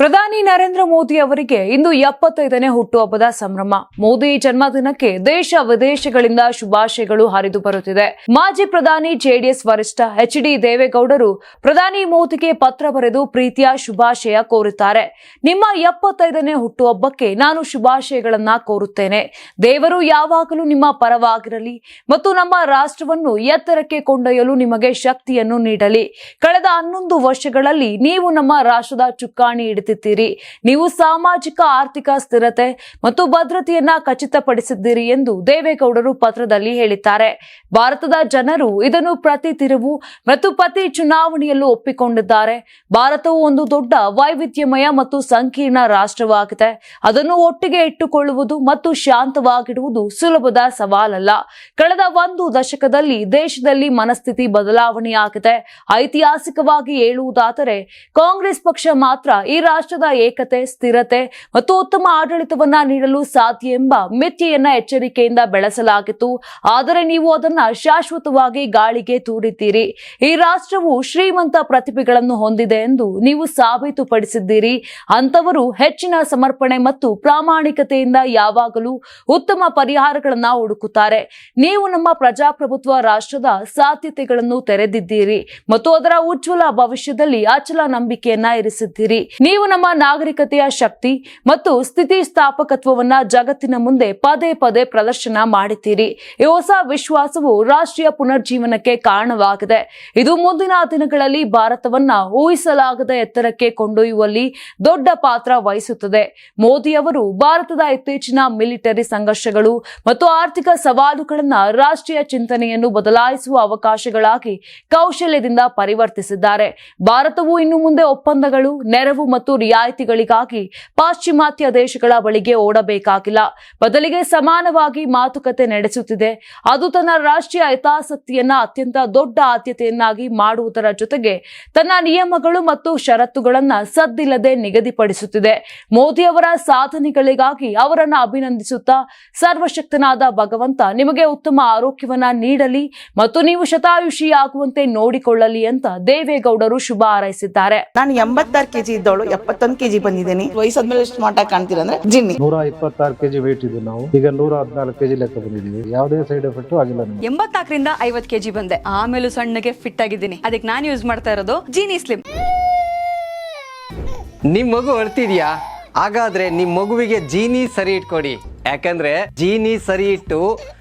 ಪ್ರಧಾನಿ ನರೇಂದ್ರ ಮೋದಿ ಅವರಿಗೆ ಇಂದು ಎಪ್ಪತ್ತೈದನೇ ಹುಟ್ಟುಹಬ್ಬದ ಸಂಭ್ರಮ. ಮೋದಿ ಜನ್ಮದಿನಕ್ಕೆ ದೇಶ ವಿದೇಶಗಳಿಂದ ಶುಭಾಶಯಗಳು ಹರಿದು ಬರುತ್ತಿದೆ. ಮಾಜಿ ಪ್ರಧಾನಿ ಜೆಡಿಎಸ್ ವರಿಷ್ಠ ಎಚ್ ಡಿ ದೇವೇಗೌಡರು ಪ್ರಧಾನಿ ಮೋದಿಗೆ ಪತ್ರ ಬರೆದು ಪ್ರೀತಿಯ ಶುಭಾಶಯ ಕೋರುತ್ತಾರೆ. ನಿಮ್ಮ ಎಪ್ಪತ್ತೈದನೇ ಹುಟ್ಟುಹಬ್ಬಕ್ಕೆ ನಾನು ಶುಭಾಶಯಗಳನ್ನ ಕೋರುತ್ತೇನೆ. ದೇವರು ಯಾವಾಗಲೂ ನಿಮ್ಮ ಪರವಾಗಿರಲಿ ಮತ್ತು ನಮ್ಮ ರಾಷ್ಟ್ರವನ್ನು ಎತ್ತರಕ್ಕೆ ಕೊಂಡೊಯ್ಯಲು ನಿಮಗೆ ಶಕ್ತಿಯನ್ನು ನೀಡಲಿ. ಕಳೆದ ಹನ್ನೊಂದು ವರ್ಷಗಳಲ್ಲಿ ನೀವು ನಮ್ಮ ರಾಷ್ಟ್ರದ ಚುಕ್ಕಾಣಿ ಹಿಡಿದಿದ್ದೀರಿ ನೀವು ಸಾಮಾಜಿಕ ಆರ್ಥಿಕ ಸ್ಥಿರತೆ ಮತ್ತು ಭದ್ರತೆಯನ್ನ ಖಚಿತಪಡಿಸಿದ್ದೀರಿ ಎಂದು ದೇವೇಗೌಡರು ಪತ್ರದಲ್ಲಿ ಹೇಳಿದ್ದಾರೆ. ಭಾರತದ ಜನರು ಇದನ್ನು ಪ್ರತಿ ತಿರುವು ಮತ್ತು ಪ್ರತಿ ಚುನಾವಣೆಯಲ್ಲೂ ಒಪ್ಪಿಕೊಂಡಿದ್ದಾರೆ. ಭಾರತವು ಒಂದು ದೊಡ್ಡ ವೈವಿಧ್ಯಮಯ ಮತ್ತು ಸಂಕೀರ್ಣ ರಾಷ್ಟ್ರವಾಗಿದೆ. ಅದನ್ನು ಒಟ್ಟಿಗೆ ಇಟ್ಟುಕೊಳ್ಳುವುದು ಮತ್ತು ಶಾಂತವಾಗಿಡುವುದು ಸುಲಭದ ಸವಾಲಲ್ಲ. ಕಳೆದ ಒಂದು ದಶಕದಲ್ಲಿ ದೇಶದಲ್ಲಿ ಮನಸ್ಥಿತಿ ಬದಲಾವಣೆಯಾಗಿದೆ. ಐತಿಹಾಸಿಕವಾಗಿ ಹೇಳುವುದಾದರೆ ಕಾಂಗ್ರೆಸ್ ಪಕ್ಷ ಮಾತ್ರ ಈ ರಾಷ್ಟ್ರದ ಏಕತೆ, ಸ್ಥಿರತೆ ಮತ್ತು ಉತ್ತಮ ಆಡಳಿತವನ್ನ ನೀಡಲು ಸಾಧ್ಯ ಎಂಬ ಮಿಥ್ಯೆಯನ್ನ ಎಚ್ಚರಿಕೆಯಿಂದ ಬೆಳೆಸಲಾಗಿತ್ತು. ಆದರೆ ನೀವು ಅದನ್ನ ಶಾಶ್ವತವಾಗಿ ಗಾಳಿಗೆ ತೂರಿದ್ದೀರಿ. ಈ ರಾಷ್ಟ್ರವು ಶ್ರೀಮಂತ ಪ್ರತಿಭೆಗಳನ್ನು ಹೊಂದಿದೆ ಎಂದು ನೀವು ಸಾಬೀತುಪಡಿಸಿದ್ದೀರಿ. ಅಂತವರು ಹೆಚ್ಚಿನ ಸಮರ್ಪಣೆ ಮತ್ತು ಪ್ರಾಮಾಣಿಕತೆಯಿಂದ ಯಾವಾಗಲೂ ಉತ್ತಮ ಪರಿಹಾರಗಳನ್ನ ಹುಡುಕುತ್ತಾರೆ. ನೀವು ನಮ್ಮ ಪ್ರಜಾಪ್ರಭುತ್ವ ರಾಷ್ಟ್ರದ ಸಾಧ್ಯತೆಗಳನ್ನು ತೆರೆದಿದ್ದೀರಿ ಮತ್ತು ಅದರ ಉಜ್ವಲ ಭವಿಷ್ಯದಲ್ಲಿ ಅಚಲ ನಂಬಿಕೆಯನ್ನ ಇರಿಸಿದ್ದೀರಿ. ನೀವು ನಮ್ಮ ನಾಗರಿಕತೆಯ ಶಕ್ತಿ ಮತ್ತು ಸ್ಥಿತಿಸ್ಥಾಪಕತ್ವವನ್ನ ಜಗತ್ತಿನ ಮುಂದೆ ಪದೇ ಪದೇ ಪ್ರದರ್ಶನ ಮಾಡುತ್ತೀರಿ ಈ ಹೊಸ ವಿಶ್ವಾಸವು ರಾಷ್ಟ್ರೀಯ ಪುನರ್ಜೀವನಕ್ಕೆ ಕಾರಣವಾಗಿದೆ. ಇದು ಮುಂದಿನ ದಿನಗಳಲ್ಲಿ ಭಾರತವನ್ನ ಊಹಿಸಲಾಗದ ಎತ್ತರಕ್ಕೆ ಕೊಂಡೊಯ್ಯುವಲ್ಲಿ ದೊಡ್ಡ ಪಾತ್ರ ವಹಿಸುತ್ತದೆ. ಮೋದಿ ಅವರು ಭಾರತದ ಇತ್ತೀಚಿನ ಮಿಲಿಟರಿ ಸಂಘರ್ಷಗಳು ಮತ್ತು ಆರ್ಥಿಕ ಸವಾಲುಗಳನ್ನ ರಾಷ್ಟ್ರೀಯ ಚಿಂತನೆಯನ್ನು ಬದಲಾಯಿಸುವ ಅವಕಾಶಗಳಾಗಿ ಕೌಶಲ್ಯದಿಂದ ಪರಿವರ್ತಿಸಿದ್ದಾರೆ. ಭಾರತವು ಇನ್ನು ಮುಂದೆ ಒಪ್ಪಂದಗಳು, ನೆರವು ಮತ್ತು ರಿಯಾಯಿತಿಗಳಿಗಾಗಿ ಪಾಶ್ಚಿಮಾತ್ಯ ದೇಶಗಳ ಬಳಿಗೆ ಓಡಬೇಕಾಗಿಲ್ಲ. ಬದಲಿಗೆ ಸಮಾನವಾಗಿ ಮಾತುಕತೆ ನಡೆಸುತ್ತಿದೆ. ಅದು ತನ್ನ ರಾಷ್ಟ್ರೀಯ ಹಿತಾಸಕ್ತಿಯನ್ನ ಅತ್ಯಂತ ದೊಡ್ಡ ಆದ್ಯತೆಯನ್ನಾಗಿ ಮಾಡುವುದರ ಜೊತೆಗೆ ತನ್ನ ನಿಯಮಗಳು ಮತ್ತು ಷರತ್ತುಗಳನ್ನ ಸದ್ದಿಲ್ಲದೆ ನಿಗದಿಪಡಿಸುತ್ತಿದೆ. ಮೋದಿ ಅವರ ಸಾಧನೆಗಳಿಗಾಗಿ ಅವರನ್ನ ಅಭಿನಂದಿಸುತ್ತಾ ಸರ್ವಶಕ್ತನಾದ ಭಗವಂತ ನಿಮಗೆ ಉತ್ತಮ ಆರೋಗ್ಯವನ್ನ ನೀಡಲಿ ಮತ್ತು ನೀವು ಶತಾಯುಷಿಯಾಗುವಂತೆ ನೋಡಿಕೊಳ್ಳಲಿ ಅಂತ ದೇವೇಗೌಡರು ಶುಭ ಹಾರೈಸಿದ್ದಾರೆ. ನಾನು ಎಂಬತ್ತಾರು ಕೆಜಿ ಇದ್ದವಳು ಎಪ್ಪತ್ತೊಂದು ಕೆಜಿ ಬಂದಿದ್ದೀನಿ. ವಯಸ್ಸಾದ್ಮೇಲೆ ಸ್ಮಾರ್ಟ್ ಆಗಿ ಕಾಣ್ತೀರ ಅಂದ್ರೆ ಜಿನ್ನಿ. ನೂರ ಇಪ್ಪತ್ತಾರು ಕೆಜಿ ವೇಟ್ ಇದೆ ನಾವು. ಈಗ ನೂರ ಹದಿನಾಲ್ಕು ಕೆಜಿ ಲೆಕ್ಕ ಬಂದಿದ್ದೀವಿ. ಯಾವುದೇ ಸೈಡ್ ಎಫೆಕ್ಟ್ ಆಗಿಲ್ಲ ನಮಗೆ. ಎಂಬತ್ನಾಲ್ಕರಿಂದ ಐವತ್ ಕೆಜಿ ಬಂದೆ. ಆಮೇಲೆ ಸಣ್ಣಗೆ ಫಿಟ್ ಆಗಿದ್ದೀನಿ. ಅದಕ್ಕೆ ನಾನು ಯೂಸ್ ಮಾಡ್ತಾ ಇರೋದು ಜೀನಿ ಸ್ಲಿಮ್ ನಿಮ್ ಮಗು ಅಳ್ತಿದ್ಯಾ? ಹಾಗಾದ್ರೆ ನಿಮ್ ಮಗುವಿಗೆ ಜೀನಿ ಸರಿ ಇಟ್ಕೊಡಿ. ಯಾಕಂದ್ರೆ ಜೀನಿ ಸರಿ ಇಟ್ಟು